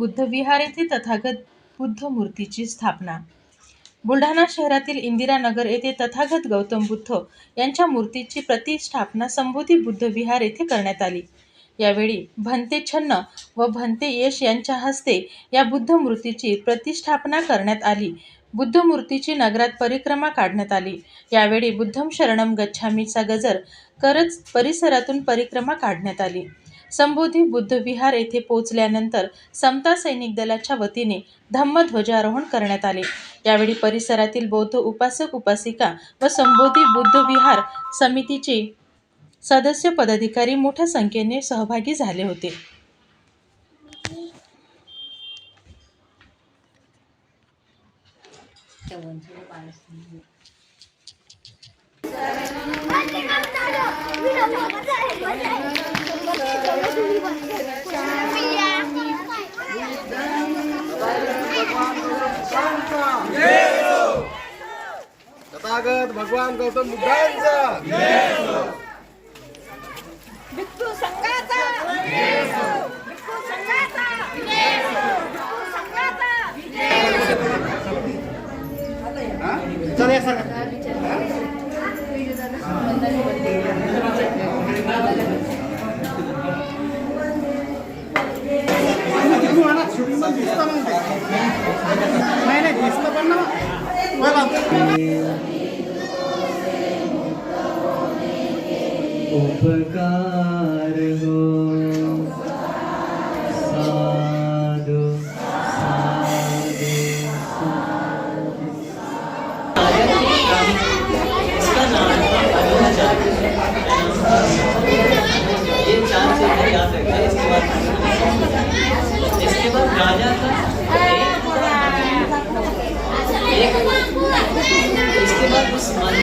बुद्ध विहार येथे तथागत बुद्ध मूर्तीची स्थापना. बुलढाणा शहरातील इंदिरानगर येथे तथागत गौतम बुद्ध यांच्या मूर्तीची प्रतिष्ठापना संबोधी बुद्ध विहार येथे करण्यात आली. यावेळी भंते छन्न व भंते यश यांच्या हस्ते या बुद्ध मूर्तीची प्रतिष्ठापना करण्यात आली. बुद्ध मूर्तीची नगरात परिक्रमा काढण्यात आली. यावेळी बुद्धम शरणम गच्छामीचा गजर करत परिसरातून परिक्रमा काढण्यात आली. संबोधी बुद्ध विहार येथे पोहोचल्यानंतर समता सैनिक दलाच्या वतीने धम्म ध्वजारोहण करण्यात आले. यावेळी परिसरातील बौद्ध उपासक उपासिका व संबोधी बुद्ध विहार समितीचे सदस्य पदाधिकारी मोठ्या संख्येने सहभागी झाले होते. तथागत भगवान गौतम बुद्धांचा भिक्खू संघाचा भिक्खू संघाचा भिक्खू संघाचा चल या सर उपकार हो.